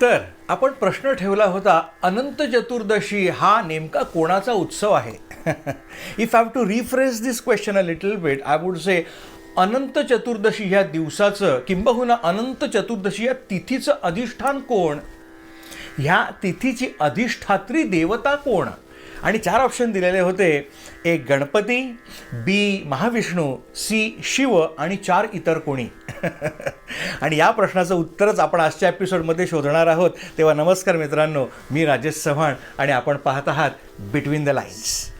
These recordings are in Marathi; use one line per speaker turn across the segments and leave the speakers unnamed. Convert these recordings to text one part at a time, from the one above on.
तर आपण प्रश्न ठेवला होता अनंत चतुर्दशी हा नेमका कोणाचा उत्सव आहे? If have to refresh this question a little bit I would say Anant Chaturdashi ह्या दिवसाचं किंबहुना अनंत चतुर्दशी या तिथीचं अधिष्ठान कोण? ह्या तिथीची अधिष्ठात्री देवता कोण? आणि चार ऑप्शन दिलेले होते. एक गणपती बी महाविष्णू सी शिव आणि चार इतर कोणी. आणि या प्रश्नाचं उत्तरच आपण आजच्या एपिसोडमध्ये शोधणार आहोत. तेव्हा नमस्कार मित्रांनो मी राजेश चव्हाण आणि आपण पाहत आहात between the lines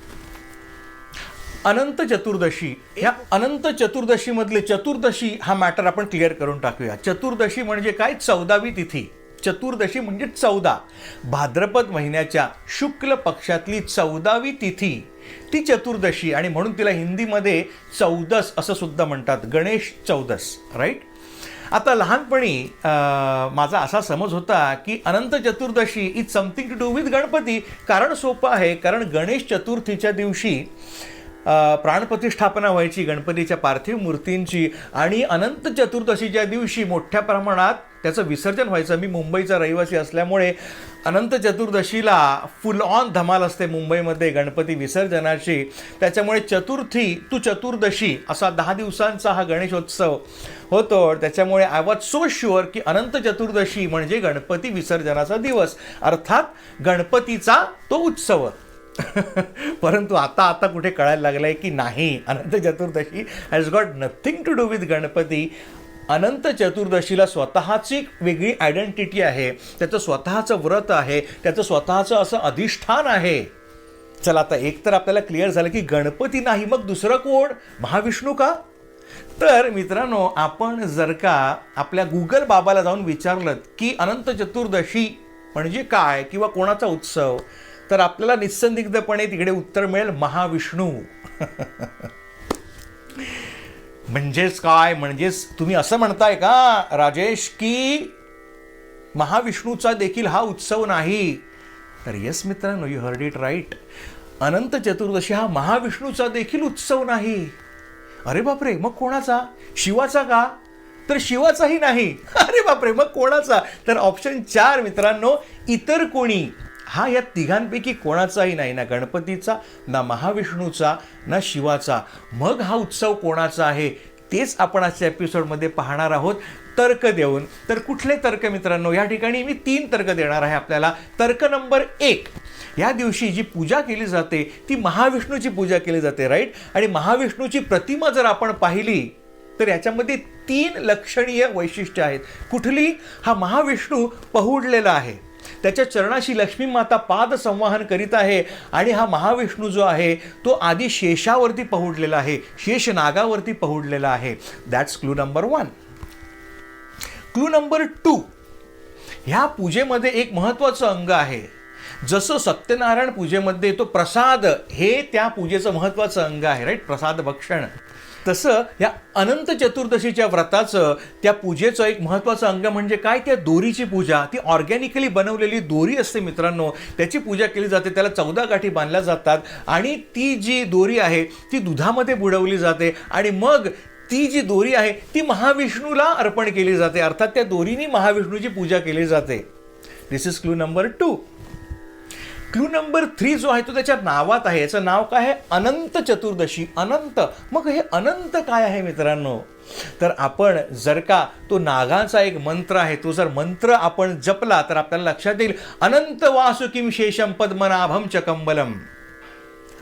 Anant Chaturdashi ह्या अनंत चतुर्दशीमधले चतुर्दशी हा मॅटर आपण क्लिअर करून टाकूया. चतुर्दशी म्हणजे काय? चौदावी तिथी. चतुर्दशी म्हणजे चौदा. भाद्रपद महिन्याच्या शुक्ल पक्षातली चौदावी तिथी ती चतुर्दशी आणि म्हणून तिला हिंदीमध्ये चौदस असं सुद्धा म्हणतात. गणेश चौदस राईट आता लहानपणी माझा असा समज होता की Anant Chaturdashi is something to do with Ganpati. कारण सोपं आहे कारण गणेश चतुर्थीच्या दिवशी प्राणप्रतिष्ठापना व्हायची गणपतीच्या पार्थिव मूर्तींची आणि अनंत चतुर्दशीच्या दिवशी मोठ्या प्रमाणात त्याचं विसर्जन व्हायचं. मी मुंबईचा रहिवासी असल्यामुळे अनंत चतुर्दशीला फुल ऑन धमाल असते मुंबईमध्ये गणपती विसर्जनाची. त्याच्यामुळे चतुर्थी तू चतुर्दशी असा दहा दिवसांचा हा गणेशोत्सव होतो. त्याच्यामुळे आय वॉज सो शुअर की अनंत चतुर्दशी म्हणजे गणपती विसर्जनाचा दिवस. अर्थात गणपतीचा तो उत्सव. परंतु आता आता कुठे कळायला लागलं आहे की नाही Anant Chaturdashi has got nothing to do with Ganpati. Anant चतुर्दशीला स्वतःची एक वेगळी आयडेंटिटी आहे. त्याचं स्वतःचं व्रत आहे. त्याचं स्वतःचं असं अधिष्ठान आहे. चला आता एक तर आपल्याला क्लिअर झालं की गणपती नाही मग दुसरं कोण? महाविष्णू का? तर मित्रांनो आपण जर का आपल्या गुगल बाबाला जाऊन विचारलं की अनंत चतुर्दशी म्हणजे काय किंवा कोणाचा उत्सव तर आपल्याला निस्संदिग्धपणे तिकडे उत्तर मिळेल महाविष्णू. म्हणजेच काय? म्हणजेच तुम्ही असं म्हणताय का राजेश की महाविष्णूचा देखील हा उत्सव नाही? तर येस मित्रांनो you heard it right Anant Chaturdashi हा महाविष्णूचा देखील उत्सव नाही. अरे बापरे मग कोणाचा? शिवाचा का? तर शिवाचाही नाही. अरे बापरे मग कोणाचा? तर ऑप्शन चार मित्रांनो इतर कोणी. हा या तिघांपैकी कोणाचाही नाही ना गणपतीचा ना महाविष्णूचा ना शिवाचा. मग हा उत्सव कोणाचा आहे तेच आपण आजच्या एपिसोडमध्ये पाहणार आहोत. तर्क देऊन. तर कुठले तर्क मित्रांनो? या ठिकाणी मी तीन तर्क देणार आहे आपल्याला. तर्क नंबर एक. या दिवशी जी पूजा केली जाते ती महाविष्णूची पूजा केली जाते राईट आणि महाविष्णूची प्रतिमा जर आपण पाहिली तर याच्यामध्ये तीन लक्षणीय वैशिष्ट्य आहेत. कुठली? हा महाविष्णू पहुडलेला आहे. त्याच्या चरणाशी लक्ष्मी माता पाद संवाहन करीत आहे. आणि हा महाविष्णू जो आहे तो आधी शेषावरती पहुडलेला आहे. शेष नागावरती पहुडलेला आहे. That's clue number one clue number two ह्या पूजेमध्ये एक महत्त्वाचं अंग आहे. जसं सत्यनारायण पूजेमध्ये तो प्रसाद हे त्या पूजेचं महत्त्वाचं अंग आहे राईट प्रसाद भक्षण. तसं या अनंत चतुर्दशीच्या व्रताचं त्या पूजेचं एक महत्त्वाचं अंग म्हणजे काय? त्या दोरीची पूजा. ती ऑर्गॅनिकली बनवलेली दोरी असते मित्रांनो. त्याची पूजा केली जाते त्याला चौदा गाठी बांधल्या जातात आणि ती जी दोरी आहे ती दुधामध्ये बुडवली जाते आणि मग ती जी दोरी आहे ती महाविष्णूला अर्पण केली जाते. अर्थात त्या दोरीने महाविष्णूची पूजा केली जाते. This is clue number two clue number three जो आहे तो त्याच्या नावात आहे. याचं नाव काय आहे? अनंत चतुर्दशी. अनंत. मग हे अनंत काय आहे मित्रांनो? तर आपण जर का तो नागाचा एक मंत्र आहे तो जर मंत्र आपण जपला तर आपल्याला लक्षात येईल अनंत वासुकिम शेषम पद्मनाभम च कंबलम.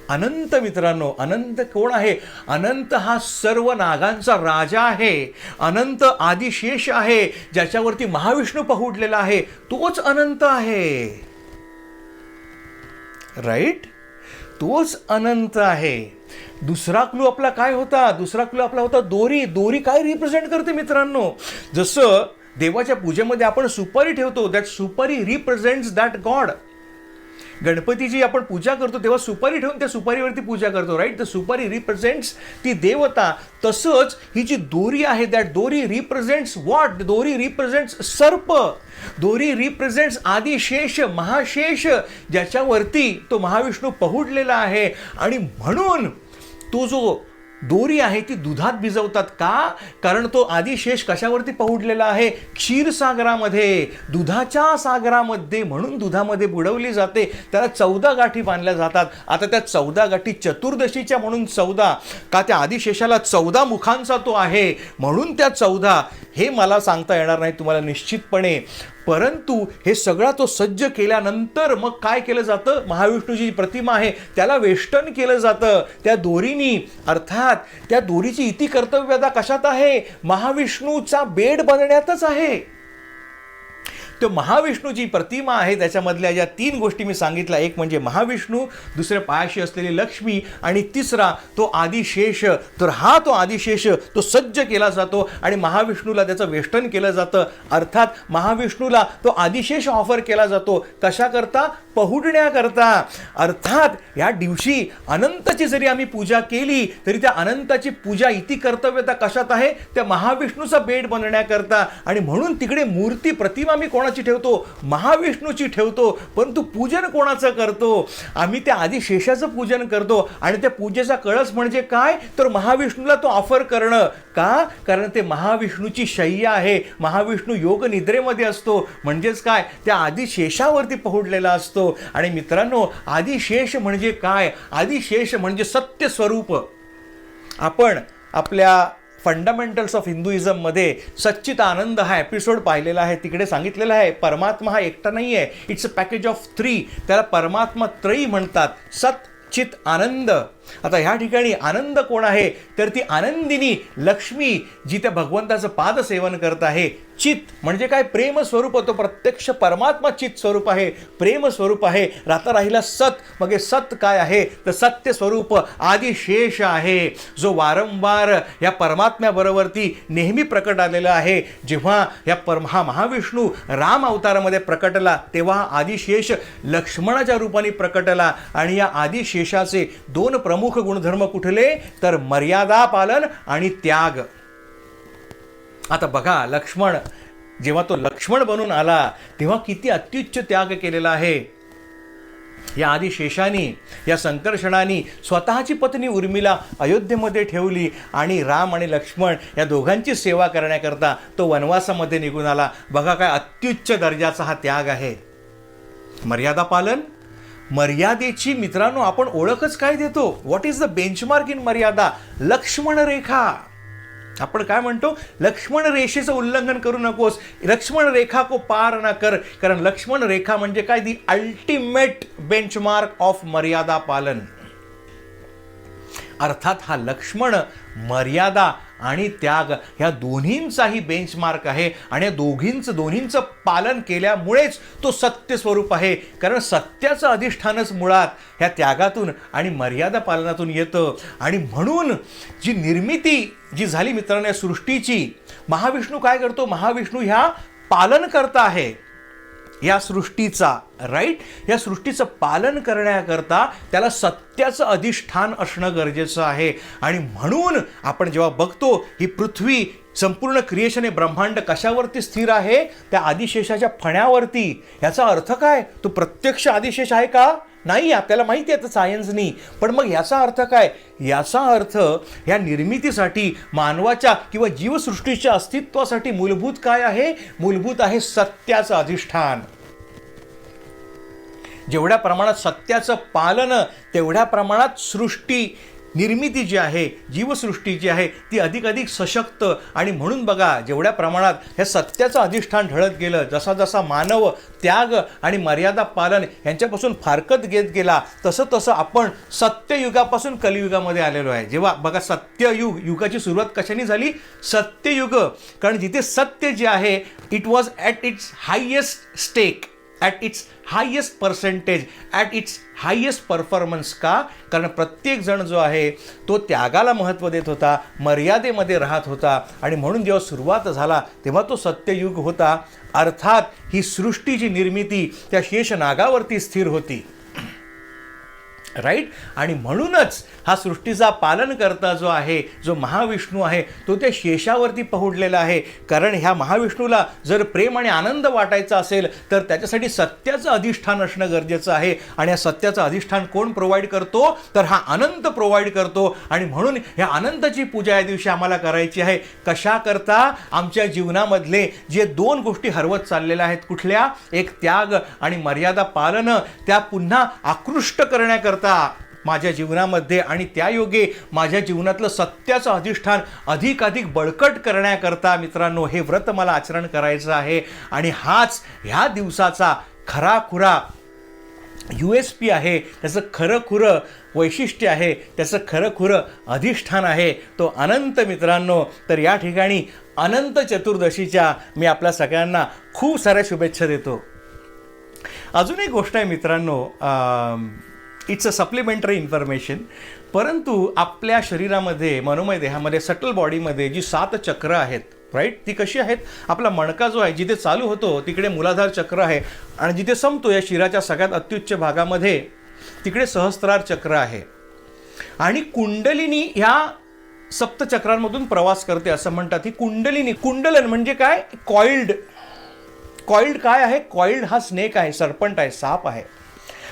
अनंत मित्रांनो अनंत कोण आहे? अनंत हा सर्व नागांचा राजा आहे. अनंत आदिशेष आहे ज्याच्यावरती महाविष्णू पहुडलेला आहे. तोच अनंत आहे. राईट? तोच अनंत आहे. दुसरा क्लू आपला काय होता? दुसरा क्लू आपला होता दोरी. दोरी काय रिप्रेझेंट करते मित्रांनो? जसं देवाच्या पूजेमध्ये आपण सुपारी ठेवतो दॅट सुपारी रिप्रेझेंट्स दॅट गॉड गणपतीची आपण पूजा करतो तेव्हा सुपारी ठेवून त्या सुपारीवरती पूजा करतो राईट द सुपारी रिप्रेझेंट्स ती देवता. तसंच ही जी दोरी आहे दॅट दोरी रिप्रेझेंट्स व्हॉट दोरी रिप्रेझेंट्स सर्प. दोरी रिप्रेझेंट्स आदिशेष महाशेष ज्याच्यावरती तो महाविष्णू पहुडलेला आहे. आणि म्हणून तो जो दोरी आहे ती दुधात भिजवतात का? कारण तो आदिशेष कशावरती पहुडलेला आहे? क्षीरसागरामध्ये दुधाच्या सागरामध्ये म्हणून दुधामध्ये बुडवली जाते. त्याला चौदा गाठी बांधल्या जातात. आता त्या चौदा गाठी चतुर्दशीच्या म्हणून चौदा. का त्या आदिशेषाला चौदा मुखांचा तो आहे? म्हणून त्या चौदा. हे मला सांगता येणार नाही तुम्हाला निश्चितपणे. परंतु हे सगळा तो सज्ज केल्यानंतर मग काय केलं जातं? महाविष्णूची जी प्रतिमा आहे त्याला वेष्टन केलं जातं. त्या दोरीनी अर्थात त्या दोरीची इति कर्तव्यता कशात आहे? महाविष्णूचा बेड बनण्यातच आहे. तो महाविष्णूची प्रतिमा आहे. त्याच्यामधल्या ज्या तीन गोष्टी मी सांगितल्या एक म्हणजे महाविष्णू दुसरे पायाशी असलेली लक्ष्मी आणि तिसरा तो आदिशेष. तर हा तो आदिशेष तो सज्ज केला जातो आणि महाविष्णूला त्याचं वेष्टन केलं जातं. अर्थात महाविष्णूला तो आदिशेष ऑफर केला जातो. कशाकरता? पहुडण्याकरता. अर्थात या दिवशी अनंताची जरी आम्ही पूजा केली तरी त्या अनंताची पूजा इति कर्तव्यता कशात आहे? त्या महाविष्णूचा बेड बनण्याकरता. आणि म्हणून तिकडे मूर्ती प्रतिमा मी कोणाची ठेवतो? महाविष्णूची ठेवतो. परंतु पूजन कोणाचं करतो? आम्ही त्या आधी शेषाचं पूजन करतो आणि त्या पूजेचा कळस म्हणजे काय? तर महाविष्णूला तो ऑफर करणं. का? कारण ते महाविष्णूची शय्या आहे. महाविष्णू योग निद्रेमध्ये असतो. म्हणजेच काय? त्या आदिशेषावरती पहुडलेला असतो. आणि मित्रांनो आदिशेष म्हणजे काय? आदिशेष म्हणजे सत्य स्वरूप. आपण आपल्या फंडामेंटल्स ऑफ हिंदुइझममध्ये सच्चित आनंद हा एपिसोड पाहिलेला आहे तिकडे सांगितलेला आहे परमात्मा हा एकटा नाही आहे it's a package of three त्याला परमात्मा त्रयी म्हणतात. सत चित आनंद. आता ह्या ठिकाणी आनंद कोण आहे? तर ती आनंदिनी लक्ष्मी जी त्या भगवंताचं पादसेवन करत आहे. चित म्हणजे काय? प्रेम स्वरूप तो प्रत्यक्ष परमात्मा चित स्वरूप आहे. प्रेम स्वरूप आहे. राहता राहिला सत. मग हे सत काय आहे? तर सत्य स्वरूप आदिशेष आहे. जो वारंवार या परमात्म्याबरोबरती नेहमी प्रकट आलेला आहे. जेव्हा या पर हा महाविष्णू राम अवतारामध्ये प्रकटला तेव्हा आदिशेष लक्ष्मणाच्या रूपाने प्रकटला. आणि या आदिशेषाचे दोन प्र प्रमुख गुणधर्म कुठले? तर मर्यादा पालन आणि त्याग. आता बघा लक्ष्मण. जेव्हा तो लक्ष्मण बनून आला तेव्हा किती अत्युच्च त्याग केलेला आहे. या आधी शेषानी या संकर्षणाने स्वतःची पत्नी उर्मिला अयोध्येमध्ये ठेवली आणि राम आणि लक्ष्मण या दोघांची सेवा करण्याकरता तो वनवासामध्ये निघून आला. बघा काय अत्युच्च दर्जाचा हा त्याग आहे. मर्यादा पालन मर्यादेची मित्रांनो आपण ओळखच काय देतो? What is the benchmark in maryada? Lakshman rekha. आपण काय म्हणतो? लक्ष्मण रेषेचं उल्लंघन करू नकोस. लक्ष्मण रेखा को पार न कर. कारण लक्ष्मण रेखा म्हणजे काय? दी अल्टिमेट बेंचमार्क ऑफ मर्यादा पालन. अर्थात हा लक्ष्मण मर्यादा आणि त्याग ह्या दोन्हींचाही बेंचमार्क आहे आणि या दोघींचं दोन्हींचं पालन केल्यामुळेच तो सत्य स्वरूप आहे. कारण सत्याचं अधिष्ठानच मुळात ह्या त्यागातून आणि मर्यादा पालनातून येतं. आणि म्हणून जी निर्मिती जी झाली मित्रांनो या सृष्टीची महाविष्णू काय करतो? महाविष्णू ह्या पालन करता आहे. या सृष्टीचा राईट या सृष्टीचं पालन करण्याकरता त्याला सत्याचं अधिष्ठान असणं गरजेचं आहे. आणि म्हणून आपण जेव्हा बघतो ही पृथ्वी संपूर्ण क्रिएशन हे ब्रह्मांड कशावरती स्थिर आहे? त्या आदिशेषाच्या फण्यावरती. याचा अर्थ काय? तो प्रत्यक्ष आदिशेष आहे का? नाही आपल्याला माहिती आहे आता सायन्सनी पण मग याचा अर्थ काय? याचा अर्थ या निर्मितीसाठी मानवाच्या किंवा जीवसृष्टीच्या अस्तित्वासाठी मूलभूत काय आहे? मूलभूत आहे सत्याचं अधिष्ठान. जेवढ्या प्रमाणात सत्याचं पालन तेवढ्या प्रमाणात सृष्टी निर्मिती जी आहे जीवसृष्टी जी आहे ती अधिक अधिक सशक्त. आणि म्हणून बघा जेवढ्या प्रमाणात हे सत्याचं अधिष्ठान ढळत गेलं जसा जसा मानव त्याग आणि मर्यादा पालन यांच्यापासून फारकत घेत गेला तसं तसं आपण सत्ययुगापासून कलियुगामध्ये आलेलो आहे. जेव्हा बघा सत्ययुग युगाची सुरुवात कशाने झाली? सत्ययुग. कारण जिथे सत्य जे आहे it was at its highest stake at its highest percentage at its highest performance का? कारण प्रत्येक जण जो आहे तो त्यागाला महत्त्व देत होता मर्यादेमध्ये राहत होता. आणि म्हणून जेव्हा सुरुवात झाला तेव्हा तो सत्ययुग होता. अर्थात ही सृष्टीची निर्मिती त्या शेषनागावरती स्थिर होती. राईट? आणि म्हणूनच हा सृष्टीचा पालनकर्ता जो आहे जो महाविष्णू आहे तो त्या शेषावरती पहुडलेला आहे. कारण ह्या महाविष्णूला जर प्रेम आणि आनंद वाटायचा असेल तर त्याच्यासाठी सत्याचं अधिष्ठान असणं गरजेचं आहे. आणि या सत्याचं अधिष्ठान कोण प्रोव्हाइड करतो? तर हा अनंत प्रोव्हाइड करतो. आणि म्हणून ह्या अनंतची पूजा या दिवशी आम्हाला करायची आहे. कशाकरता? आमच्या जीवनामधले जे दोन गोष्टी हरवत चाललेल्या आहेत कुठल्या? एक त्याग आणि मर्यादा पालन. त्या पुन्हा आकृष्ट करण्याकरता माझ्या जीवनामध्ये आणि त्या योगे माझ्या जीवनातलं सत्याचं अधिष्ठान अधिक अधिक बळकट करण्याकरता मित्रांनो हे व्रत मला आचरण करायचं आहे. आणि हाच ह्या दिवसाचा खराखुरा यू एस पी आहे. त्याचं खरं खुरं वैशिष्ट्य आहे. त्याचं खरं खुरं अधिष्ठान आहे. तो अनंत मित्रांनो तर या ठिकाणी अनंत चतुर्दशीच्या मी आपल्या सगळ्यांना खूप साऱ्या शुभेच्छा देतो. अजून एक गोष्ट आहे मित्रांनो इट्स अ सप्लिमेंटरी इन्फॉर्मेशन परंतु आपल्या शरीरामध्ये मनोमय देहामध्ये सटल बॉडीमध्ये जी सात चक्र आहेत राईट ती कशी आहेत? आपला मणका जो आहे जिथे चालू होतो तिकडे मूलाधार चक्र आहे. आणि जिथे संपतो या शिराच्या सगळ्यात अत्युच्च भागामध्ये तिकडे सहस्त्रार चक्र आहे. आणि कुंडलिनी ह्या सप्तचक्रांमधून प्रवास करते असं म्हणतात. ही कुंडलिनी कुंडलन म्हणजे काय? कॉइल्ड कॉइल्ड काय आहे? कॉइल्ड हा स्नेक आहे सरपंट आहे साप आहे.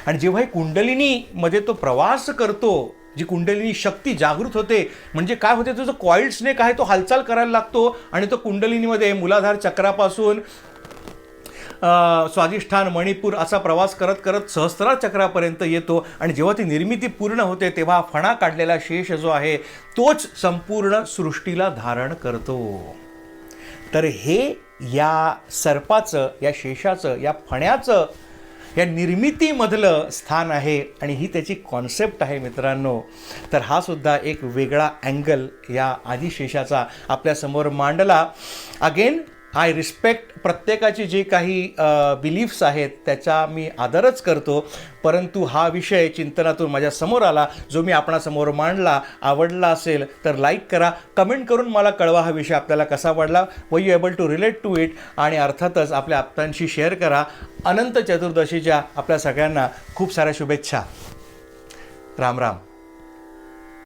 आणि जेव्हा ही कुंडलिनीमध्ये तो प्रवास करतो जी कुंडलिनी शक्ती जागृत होते म्हणजे काय होते तो जो कॉइल्ड स्नेक आहे तो हालचाल करायला लागतो आणि तो कुंडलिनीमध्ये मूलाधार चक्रापासून स्वाधिष्ठान स्वादिष्ठान मणिपूर असा प्रवास करत करत सहस्रार चक्रापर्यंत येतो. आणि जेव्हा ती निर्मिती पूर्ण होते तेव्हा फणा काढलेला शेष जो आहे तोच संपूर्ण सृष्टीला धारण करतो. तर हे या सर्पाचं या शेषाचं या फण्याचं या निर्मितीमधलं स्थान आहे आणि ही त्याची कॉन्सेप्ट आहे मित्रांनो. तर हा सुद्धा एक वेगळा अँगल या आदिशेषाचा आपल्यासमोर मांडला. अगेन आय रिस्पेक्ट प्रत्येकाची जे काही बिलीफ्स आहेत त्याचा मी आदरच करतो. परंतु हा विषय चिंतनातून माझ्यासमोर आला जो मी आपणासमोर मांडला आवडला असेल तर लाईक करा. कमेंट करून मला कळवा हा विषय आपल्याला कसा वाढला. व you able to relate to it आणि अर्थातच आपल्या आप्तांशी शेअर करा. अनंत चतुर्दशीच्या आपल्या सगळ्यांना खूप साऱ्या शुभेच्छा. राम राम.